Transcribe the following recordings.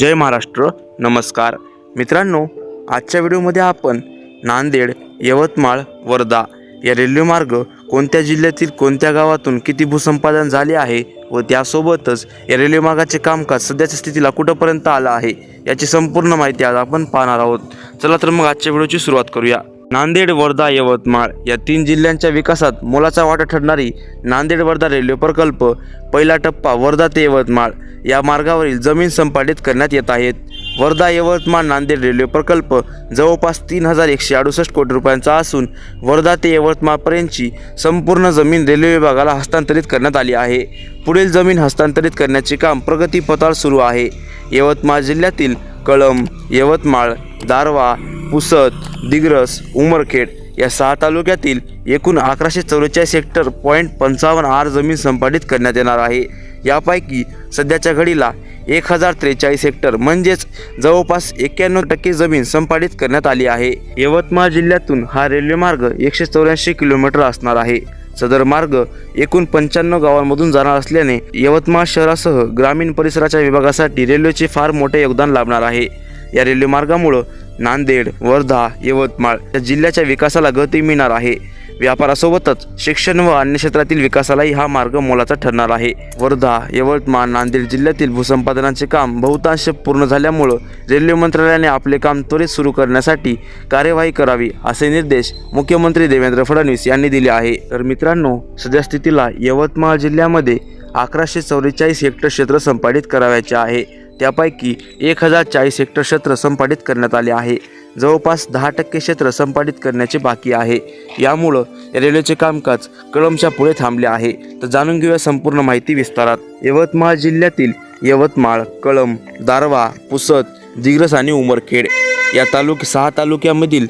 जय महाराष्ट्र. नमस्कार. मित्रांनो आजच्या व्हिडिओमध्ये आपण नांदेड यवतमाळ वर्धा या रेल्वे मार्ग कोणत्या जिल्ह्यातील कोणत्या गावातून किती भूसंपादन झाले आहे व त्यासोबतच या रेल्वे मार्गाचे कामकाज सध्याच्या स्थितीला कुठंपर्यंत आलं आहे याची संपूर्ण माहिती आज आपण पाहणार आहोत. चला तर मग आजच्या व्हिडिओची सुरुवात करूया. नांदेड वर्धा यवतमाळ या तीन जिल्ह्यांच्या विकासात मोलाचा वाटा ठरणारी नांदेड वर्धा रेल्वे प्रकल्प पहिला टप्पा वर्धा ते यवतमाळ या मार्गावरील जमीन संपादित करण्यात येत आहेत. वर्धा यवतमाळ नांदेड रेल्वे प्रकल्प जवळपास तीन हजार एकशे अडुसष्ट कोटी रुपयांचा असून वर्धा ते यवतमाळपर्यंतची संपूर्ण जमीन रेल्वे विभागाला हस्तांतरित करण्यात आली आहे. पुढील जमीन हस्तांतरित करण्याचे काम प्रगतीपथावर सुरू आहे. यवतमाळ जिल्ह्यातील कळंब यवतमाळ दारवा पुसद दिग्रस उमरखेड या सहा तालुक्यातील एकूण अकराशे चौवेचाळीस हेक्टर पॉईंट पंचावन्न आर जमीन संपादित करण्यात येणार आहे. यापैकी सध्याच्या घडीला एक हजार त्रेचाळीस हेक्टर म्हणजेच जवळपास एक्क्याण्णव टक्के जमीन संपादित करण्यात आली आहे. यवतमाळ जिल्ह्यातून हा रेल्वे मार्ग एकशे चौऱ्याऐंशी किलोमीटर असणार आहे. सदर मार्ग एकूण पंच्याण्णव गावांमधून जाणार असल्याने यवतमाळ शहरासह ग्रामीण परिसराच्या विभागासाठी रेल्वेचे फार मोठे योगदान लाभणार आहे. या रेल्वे मार्गामुळं नांदेड वर्धा यवतमाळ या जिल्ह्याच्या विकासाला गती मिळणार आहे. व्यापारासोबतच शिक्षण व अन्य क्षेत्रातील विकासालाही हा मार्ग मोलाचा ठरणार आहे. वर्धा यवतमाळ नांदेड जिल्ह्यातील भूसंपादनाचे काम बहुतांश पूर्ण झाल्यामुळं रेल्वे मंत्रालयाने आपले काम त्वरित सुरू करण्यासाठी कार्यवाही करावी असे निर्देश मुख्यमंत्री देवेंद्र फडणवीस यांनी दिले आहे. तर मित्रांनो सद्यस्थितीला यवतमाळ जिल्ह्यामध्ये अकराशे चौवेचाळीस हेक्टर क्षेत्र संपादित करावयाचे आहे. त्यापैकी एक हजार चाळीस हेक्टर क्षेत्र संपादित करण्यात आले आहे. जवळपास दहा टक्के क्षेत्र संपादित करण्याचे बाकी आहे. यामुळं रेल्वेचे कामकाज कळमच्या पुढे थांबले आहे. तर जाणून घेऊया संपूर्ण माहिती विस्तारात. यवतमाळ जिल्ह्यातील यवतमाळ कळम दारवा पुसद दिग्रस आणि उमरखेड या तालुक सहा तालुक्यामधील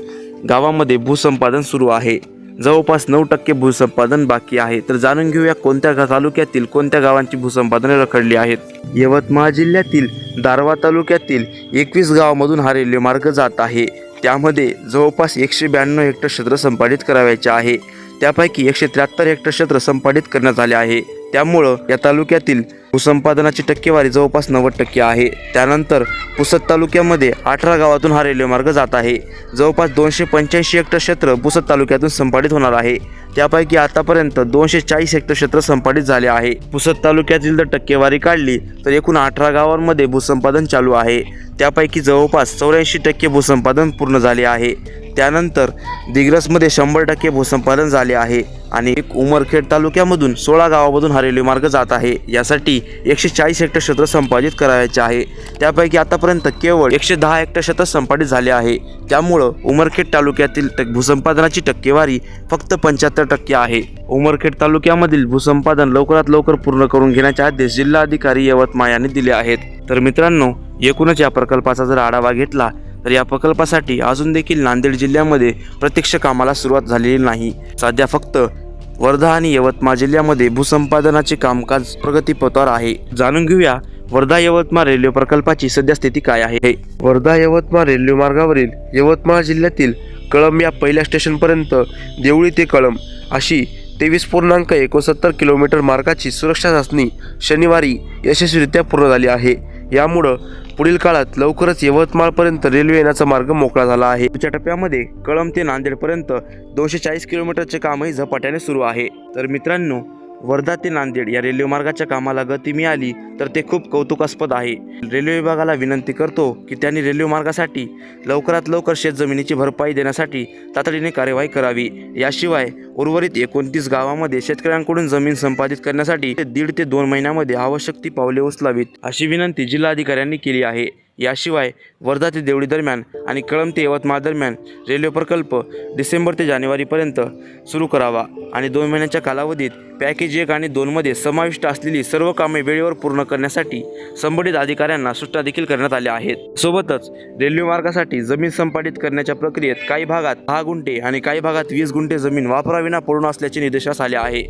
गावामध्ये भूसंपादन सुरू आहे. जवळपास नऊ टक्के भूसंपादन बाकी आहे. तर जाणून घेऊया कोणत्या गा- तालुक्यातील कोणत्या गावांची भूसंपादने रखडली आहेत. यवतमाळ जिल्ह्यातील दारवा तालुक्यातील एकवीस गावामधून हा रेल्वे मार्ग जात आहे. त्यामध्ये जवळपास एकशे ब्याण्णव हेक्टर क्षेत्र संपादित करावयाचे आहे. त्यापैकी एकशे त्र्याहत्तर हेक्टर क्षेत्र संपादित करण्यात आले आहे. त्यामुळं या तालुक्यातील भूसंपादनाची टक्केवारी जवळपास नव्वद टक्के आहे. त्यानंतर पुसद तालुक्यामध्ये अठरा गावातून हा रेल्वे मार्ग जात आहे. जवळपास दोनशे पंच्याऐंशी हेक्टर क्षेत्र पुसद तालुक्यातून संपादित होणार आहे. त्यापैकी आतापर्यंत दोनशे चाळीस हेक्टर क्षेत्र संपादित झाले आहे. पुसद तालुक्यातील जर टक्केवारी काढली तर एकूण अठरा गावांमध्ये भूसंपादन चालू आहे. त्यापैकी जवळपास चौऱ्याऐंशी टक्के भूसंपादन पूर्ण झाले आहे. त्यानंतर दिग्रसमध्ये शंभर टक्के भूसंपादन झाले आहे. आणि एक उमरखेड तालुक्यामधून सोळा गावामधून हा रेल्वे मार्ग जात आहे. यासाठी एकशे चाळीस हेक्टर क्षेत्र संपादित करायचे आहे. त्यापैकी आतापर्यंत केवळ एकशे दहा हेक्टर क्षेत्र संपादित झाले आहे. त्यामुळं उमरखेड तालुक्यातील भूसंपादनाची टक्केवारी फक्त पंच्याहत्तर टक्के आहे. उमरखेड तालुक्यामधील भूसंपादन लवकरात लवकर पूर्ण करून घेण्याचे आदेश जिल्हाधिकारी यवतमाळ यांनी दिले आहेत. तर मित्रांनो एकूणच या प्रकल्पाचा जर आढावा घेतला तर या प्रकल्पासाठी अजून देखील नांदेड जिल्ह्यामध्ये प्रत्यक्ष कामाला सुरुवात झालेली नाही. सध्या फक्त वर्धा आणि यवतमाळ जिल्ह्यामध्ये भूसंपादनाचे कामकाज प्रगतीपथावर आहे. जाणून घेऊया वर्धा यवतमाळ रेल्वे प्रकल्पाची सध्या स्थिती काय आहे. वर्धा यवतमाळ रेल्वे मार्गावरील यवतमाळ जिल्ह्यातील कळंब या पहिल्या स्टेशनपर्यंत देवळी ते कळंब अशी तेवीस पूर्णांक एकोणसत्तर किलोमीटर मार्गाची सुरक्षा चाचणी शनिवारी यशस्वीरित्या पूर्ण झाली आहे. यामुळं पुढील काळात लवकरच यवतमाळपर्यंत रेल्वे येण्याचा मार्ग मोकळा झाला आहे. पुढच्या टप्प्यामध्ये कळंब ते नांदेडपर्यंत दोनशे चाळीस किलोमीटरचे कामही झपाट्याने सुरू आहे. तर मित्रांनो वर्धा ते नांदेड या रेल्वे मार्गाच्या कामाला गती मिळाली तर ते खूप कौतुकास्पद आहे. रेल्वे विभागाला विनंती करतो की त्यांनी रेल्वे मार्गासाठी लवकरात लवकर शेतजमिनीची भरपाई देण्यासाठी तातडीने कार्यवाही करावी. याशिवाय उर्वरित एकोणतीस गावामध्ये शेतकऱ्यांकडून जमीन संपादित करण्यासाठी दीड ते दोन महिन्यामध्ये आवश्यक ती पावले उचलावीत अशी विनंती जिल्हाधिकाऱ्यांनी केली आहे. याशिवाय वर्धा ते देवळी दरम्यान आणि कळंब ते यवतमाळ दरम्यान रेल्वे प्रकल्प डिसेंबर ते जानेवारीपर्यंत सुरू करावा. आणि दोन महिन्यांच्या कालावधीत पॅकेज एक आणि दोनमध्ये समाविष्ट असलेली सर्व कामे वेळेवर पूर्ण करण्यासाठी संबंधित अधिकाऱ्यांना सूचना देखील करण्यात आल्या आहेत. सोबतच रेल्वे मार्गासाठी जमीन संपादित करण्याच्या प्रक्रियेत काही भागात दहा गुंठे आणि काही भागात वीस गुंठे जमीन वापराविना पडून असल्याचे निर्देशास आले आहे.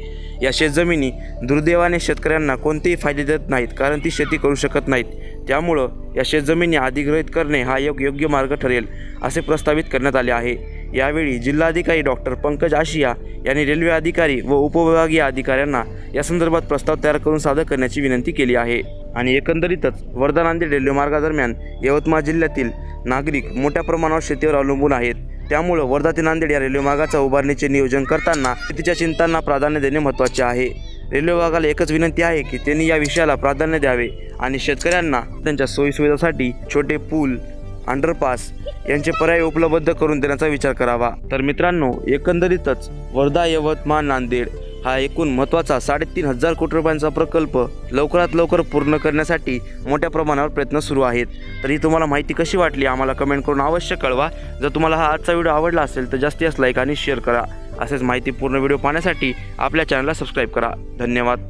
या शेतजमिनी दुर्दैवाने शेतकऱ्यांना कोणतेही फायदे देत नाहीत कारण ती शेती करू शकत नाहीत. त्यामुळं या शेतजमिनी अधिग्रहित करणे हा एक योग्य मार्ग ठरेल असे प्रस्तावित करण्यात आले आहे. यावेळी जिल्हाधिकारी डॉक्टर पंकज आशिया यांनी रेल्वे अधिकारी व उपविभागीय अधिकाऱ्यांना या संदर्भात प्रस्ताव तयार करून सादर करण्याची विनंती केली आहे. आणि एकंदरीतच वर्धा नांदेड रेल्वे मार्गादरम्यान यवतमाळ जिल्ह्यातील नागरिक मोठ्या प्रमाणावर शेतीवर अवलंबून आहेत. त्यामुळं वर्धा ते नांदेड या रेल्वे मार्गाच्या उभारणीचे नियोजन करताना शेतीच्या चिंतांना प्राधान्य देणे महत्त्वाचे आहे. रेल्वे विभागाला एकच विनंती आहे की त्यांनी या विषयाला प्राधान्य द्यावे आणि शेतकऱ्यांना त्यांच्या सोयीसुविधासाठी छोटे पूल अंडरपास यांचे पर्याय उपलब्ध करून देण्याचा विचार करावा. तर मित्रांनो एकंदरीतच वर्धा यवतमाळ नांदेड हा एकूण महत्त्वाचा साडेतीन हजार कोटी रुपयांचा प्रकल्प लवकरात लवकर पूर्ण करण्यासाठी मोठ्या प्रमाणावर प्रयत्न सुरू आहेत. तर ही तुम्हाला माहिती कशी वाटली? आम्हाला कमेंट करून अवश्य कळवा. जर तुम्हाला हा आजचा व्हिडिओ आवडला असेल तर जास्तीत जास्त लाईक आणि शेअर करा. असेच माहितीपूर्ण व्हिडिओ पाहण्यासाठी आपल्या चॅनलला सबस्क्राईब करा. धन्यवाद.